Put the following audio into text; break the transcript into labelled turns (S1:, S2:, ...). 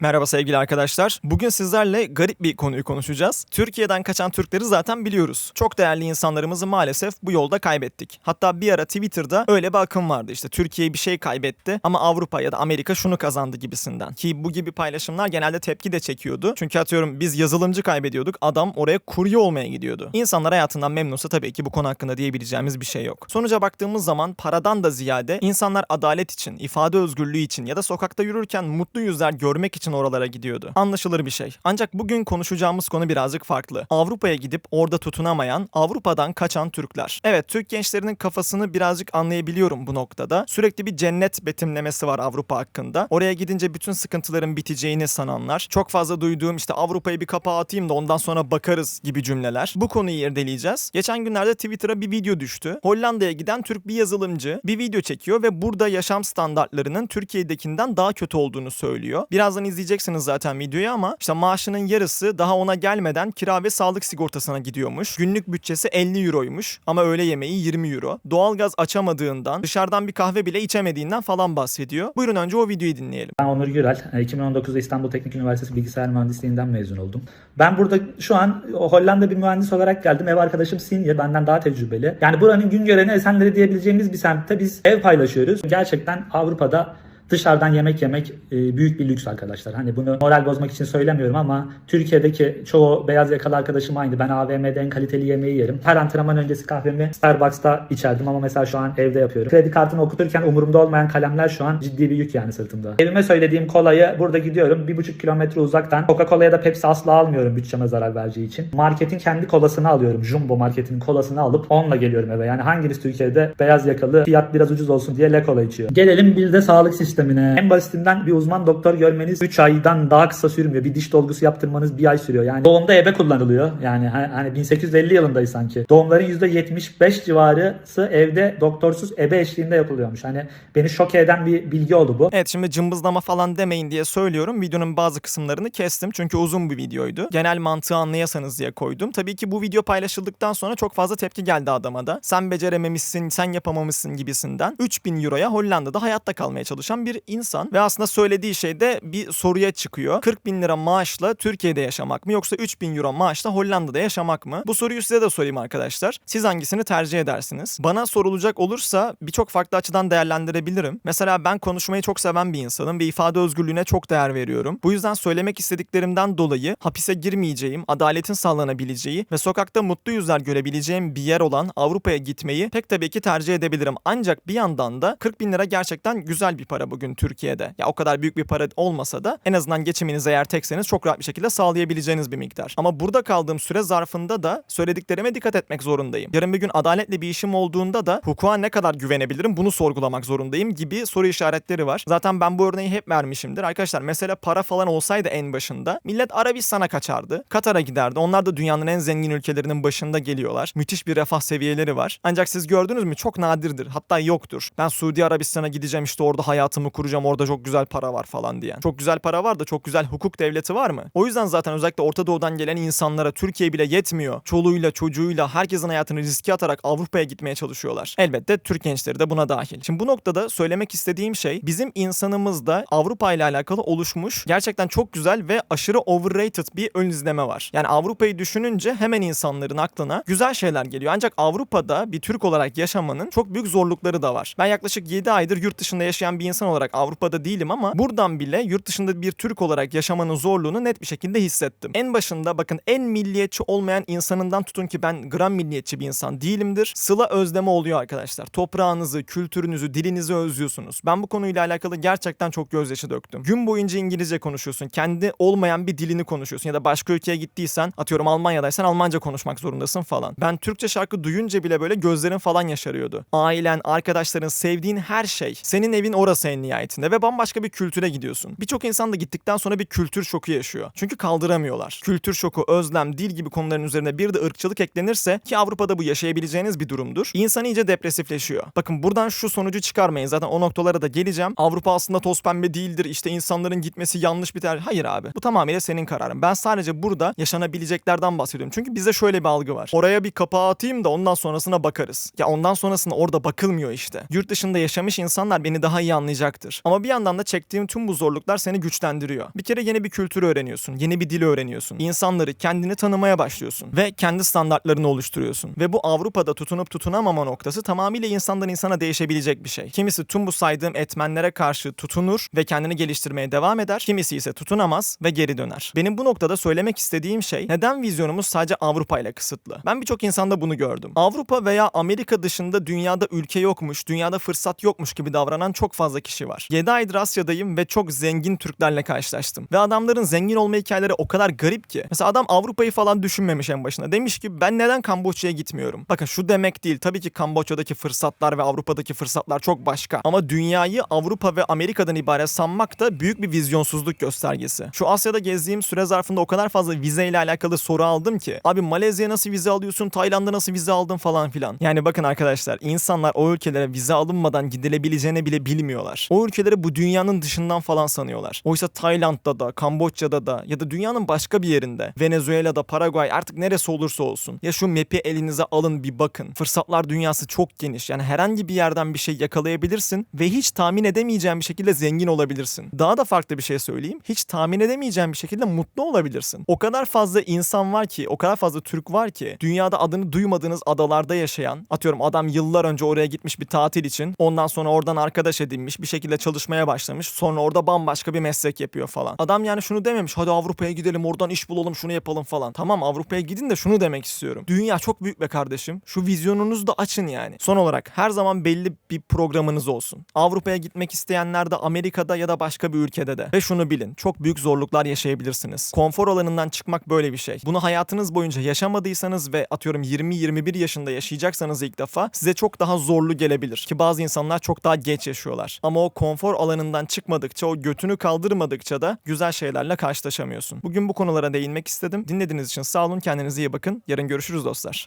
S1: Merhaba sevgili arkadaşlar. Bugün sizlerle garip bir konuyu konuşacağız. Türkiye'den kaçan Türkleri zaten biliyoruz. Çok değerli insanlarımızı maalesef bu yolda kaybettik. Hatta bir ara Twitter'da öyle bir akım vardı işte Türkiye bir şey kaybetti ama Avrupa ya da Amerika şunu kazandı gibisinden. Ki bu gibi paylaşımlar genelde tepki de çekiyordu. Çünkü atıyorum biz yazılımcı kaybediyorduk adam oraya kurye olmaya gidiyordu. İnsanlar hayatından memnunsa tabii ki bu konu hakkında diyebileceğimiz bir şey yok. Sonuca baktığımız zaman paradan da ziyade insanlar adalet için, ifade özgürlüğü için ya da sokakta yürürken mutlu yüzler görmek için oralara gidiyordu. Anlaşılır bir şey. Ancak bugün konuşacağımız konu birazcık farklı. Avrupa'ya gidip orada tutunamayan, Avrupa'dan kaçan Türkler. Evet, Türk gençlerinin kafasını birazcık anlayabiliyorum bu noktada. Sürekli bir cennet betimlemesi var Avrupa hakkında. Oraya gidince bütün sıkıntıların biteceğini sananlar. Çok fazla duyduğum işte Avrupa'yı bir kapağı atayım da ondan sonra bakarız gibi cümleler. Bu konuyu irdeleyeceğiz. Geçen günlerde Twitter'a bir video düştü. Hollanda'ya giden Türk bir yazılımcı bir video çekiyor ve burada yaşam standartlarının Türkiye'dekinden daha kötü olduğunu söylüyor. Birazdan izleyeceksiniz zaten videoyu ama işte maaşının yarısı daha ona gelmeden kira ve sağlık sigortasına gidiyormuş. Günlük bütçesi 50 euroymuş ama öğle yemeği 20 euro. Doğalgaz açamadığından, dışarıdan bir kahve bile içemediğinden falan bahsediyor. Buyurun önce o videoyu dinleyelim.
S2: Ben Onur Gürel. E, 2019'da İstanbul Teknik Üniversitesi Bilgisayar Mühendisliğinden mezun oldum. Ben burada şu an Hollanda bir mühendis olarak geldim. Ev arkadaşım Sinye benden daha tecrübeli. Yani buranın gün göreni Esenleri diyebileceğimiz bir semtte biz ev paylaşıyoruz. Gerçekten Avrupa'da dışarıdan yemek yemek e, büyük bir lüks arkadaşlar. Hani bunu moral bozmak için söylemiyorum ama Türkiye'deki çoğu beyaz yakalı arkadaşım aynı. Ben AVM'de en kaliteli yemeği yerim. Her antrenman öncesi kahvemi Starbucks'ta içerdim ama mesela şu an evde yapıyorum. Kredi kartını okuturken umurumda olmayan kalemler şu an ciddi bir yük yani sırtımda. Evime söylediğim kolayı burada gidiyorum. Bir buçuk kilometre uzaktan. Coca-Cola'ya da Pepsi asla almıyorum bütçeme zarar vereceği için. Marketin kendi kolasını alıyorum. Jumbo marketin kolasını alıp onunla geliyorum eve. Yani hanginiz Türkiye'de beyaz yakalı fiyat biraz ucuz olsun diye Le Cola içiyor. Gelelim bir de sağlık sistemine. En basitinden bir uzman doktor görmeniz 3 aydan daha kısa sürmüyor. Bir diş dolgusu yaptırmanız bir ay sürüyor. Yani doğumda ebe kullanılıyor. Yani ha- hani 1850 yılındayız sanki. Doğumların %75 civarısı evde doktorsuz ebe eşliğinde yapılıyormuş. Hani beni şok eden bir bilgi oldu bu.
S1: Evet şimdi cımbızlama falan demeyin diye söylüyorum. Videonun bazı kısımlarını kestim çünkü uzun bir videoydu. Genel mantığı anlayasanız diye koydum. Tabii ki bu video paylaşıldıktan sonra çok fazla tepki geldi adama da. Sen becerememişsin, sen yapamamışsın gibisinden. 3000 euroya Hollanda'da hayatta kalmaya çalışan bir insan. Ve aslında söylediği şey de bir soruya çıkıyor. 40 bin lira maaşla Türkiye'de yaşamak mı yoksa 3000 euro maaşla Hollanda'da yaşamak mı? Bu soruyu size de sorayım arkadaşlar. Siz hangisini tercih edersiniz? Bana sorulacak olursa birçok farklı açıdan değerlendirebilirim. Mesela ben konuşmayı çok seven bir insanım ve ifade özgürlüğüne çok değer veriyorum. Bu yüzden söylemek istediklerimden dolayı hapise girmeyeceğim, adaletin sağlanabileceği ve sokakta mutlu yüzler görebileceğim bir yer olan Avrupa'ya gitmeyi pek tabii ki tercih edebilirim. Ancak bir yandan da 40 bin lira gerçekten güzel bir para bugün Türkiye'de. Ya o kadar büyük bir para olmasa da en azından geçiminizi eğer tekseniz çok rahat bir şekilde sağlayabileceğiniz bir miktar. Ama burada kaldığım süre zarfında da söylediklerime dikkat etmek zorundayım. Yarın bir gün adaletle bir işim olduğunda da hukuka ne kadar güvenebilirim bunu sorgulamak zorundayım gibi soru işaretleri var. Zaten ben bu örneği hep vermişimdir. Arkadaşlar mesele para falan olsaydı en başında millet Arabistan'a kaçardı. Katar'a giderdi. Onlar da dünyanın en zengin ülkelerinin başında geliyorlar. Müthiş bir refah seviyeleri var. Ancak siz gördünüz mü çok nadirdir. Hatta yoktur. Ben Suudi Arabistan'a gideceğim işte orada hayatımı kuracağım. Orada çok güzel para var falan diye. Çok güzel para var da çok güzel hukuk devleti var mı? O yüzden zaten özellikle Orta Doğu'dan gelen insanlara Türkiye bile yetmiyor. Çoluğuyla çocuğuyla herkesin hayatını riske atarak Avrupa'ya gitmeye çalışıyorlar. Elbette Türk gençleri de buna dahil. Şimdi bu noktada söylemek istediğim şey bizim insanımızda Avrupa ile alakalı oluşmuş gerçekten çok güzel ve aşırı overrated bir ön izleme var. Yani Avrupa'yı düşününce hemen insanların aklına güzel şeyler geliyor. Ancak Avrupa'da bir Türk olarak yaşamanın çok büyük zorlukları da var. Ben yaklaşık 7 aydır yurt dışında yaşayan bir insan olarak Avrupa'da değilim ama buradan bile yurt dışında bir Türk olarak yaşamanın zorluğunu net bir şekilde hissettim. En başında bakın en milliyetçi olmayan insanından tutun ki ben gram milliyetçi bir insan değilimdir. Sıla özleme oluyor arkadaşlar. Toprağınızı, kültürünüzü, dilinizi özlüyorsunuz. Ben bu konuyla alakalı gerçekten çok gözyaşı döktüm. Gün boyunca İngilizce konuşuyorsun. Kendi olmayan bir dilini konuşuyorsun. Ya da başka ülkeye gittiysen atıyorum Almanya'daysan Almanca konuşmak zorundasın falan. Ben Türkçe şarkı duyunca bile böyle gözlerim falan yaşarıyordu. Ailen, arkadaşların, sevdiğin her şey. Senin evin orası en nihayetinde ve bambaşka bir kültüre gidiyorsun. Birçok insan da gittikten sonra bir kültür şoku yaşıyor. Çünkü kaldıramıyorlar. Kültür şoku, özlem, dil gibi konuların üzerine bir de ırkçılık eklenirse ki Avrupa'da bu yaşayabileceğiniz bir durumdur. İnsan iyice depresifleşiyor. Bakın buradan şu sonucu çıkarmayın. Zaten o noktalara da geleceğim. Avrupa aslında toz pembe değildir. İşte insanların gitmesi yanlış bir tercih. Hayır abi. Bu tamamıyla senin kararın. Ben sadece burada yaşanabileceklerden bahsediyorum. Çünkü bizde şöyle bir algı var. Oraya bir kapağı atayım da ondan sonrasına bakarız. Ya ondan sonrasında orada bakılmıyor işte. Yurt dışında yaşamış insanlar beni daha iyi anlayacak çalışmaktır. Ama bir yandan da çektiğin tüm bu zorluklar seni güçlendiriyor. Bir kere yeni bir kültür öğreniyorsun, yeni bir dil öğreniyorsun. İnsanları, kendini tanımaya başlıyorsun ve kendi standartlarını oluşturuyorsun. Ve bu Avrupa'da tutunup tutunamama noktası tamamıyla insandan insana değişebilecek bir şey. Kimisi tüm bu saydığım etmenlere karşı tutunur ve kendini geliştirmeye devam eder. Kimisi ise tutunamaz ve geri döner. Benim bu noktada söylemek istediğim şey neden vizyonumuz sadece Avrupa ile kısıtlı? Ben birçok insanda bunu gördüm. Avrupa veya Amerika dışında dünyada ülke yokmuş, dünyada fırsat yokmuş gibi davranan çok fazla kişi var. 7 aydır Asya'dayım ve çok zengin Türklerle karşılaştım. Ve adamların zengin olma hikayeleri o kadar garip ki. Mesela adam Avrupa'yı falan düşünmemiş en başına. Demiş ki ben neden Kamboçya'ya gitmiyorum? Bakın şu demek değil. Tabii ki Kamboçya'daki fırsatlar ve Avrupa'daki fırsatlar çok başka. Ama dünyayı Avrupa ve Amerika'dan ibaret sanmak da büyük bir vizyonsuzluk göstergesi. Şu Asya'da gezdiğim süre zarfında o kadar fazla vizeyle alakalı soru aldım ki. Abi Malezya'ya nasıl vize alıyorsun? Tayland'a nasıl vize aldın falan filan. Yani bakın arkadaşlar insanlar o ülkelere vize alınmadan gidilebileceğini bile bilmiyorlar. O ülkeleri bu dünyanın dışından falan sanıyorlar. Oysa Tayland'da da, Kamboçya'da da ya da dünyanın başka bir yerinde, Venezuela'da, Paraguay artık neresi olursa olsun. Ya şu map'i elinize alın bir bakın. Fırsatlar dünyası çok geniş. Yani herhangi bir yerden bir şey yakalayabilirsin ve hiç tahmin edemeyeceğin bir şekilde zengin olabilirsin. Daha da farklı bir şey söyleyeyim. Hiç tahmin edemeyeceğin bir şekilde mutlu olabilirsin. O kadar fazla insan var ki, o kadar fazla Türk var ki dünyada adını duymadığınız adalarda yaşayan, atıyorum adam yıllar önce oraya gitmiş bir tatil için, ondan sonra oradan arkadaş edinmiş, bir şekilde çalışmaya başlamış, sonra orada bambaşka bir meslek yapıyor falan. Adam yani şunu dememiş, hadi Avrupa'ya gidelim, oradan iş bulalım, şunu yapalım falan. Tamam Avrupa'ya gidin de şunu demek istiyorum. Dünya çok büyük be kardeşim. Şu vizyonunuzu da açın yani. Son olarak her zaman belli bir programınız olsun. Avrupa'ya gitmek isteyenler de Amerika'da ya da başka bir ülkede de. Ve şunu bilin, çok büyük zorluklar yaşayabilirsiniz. Konfor alanından çıkmak böyle bir şey. Bunu hayatınız boyunca yaşamadıysanız ve atıyorum 20-21 yaşında yaşayacaksanız ilk defa size çok daha zorlu gelebilir. Ki bazı insanlar çok daha geç yaşıyorlar. Ama o konfor alanından çıkmadıkça, o götünü kaldırmadıkça da güzel şeylerle karşılaşamıyorsun. Bugün bu konulara değinmek istedim. Dinlediğiniz için sağ olun, kendinize iyi bakın. Yarın görüşürüz dostlar.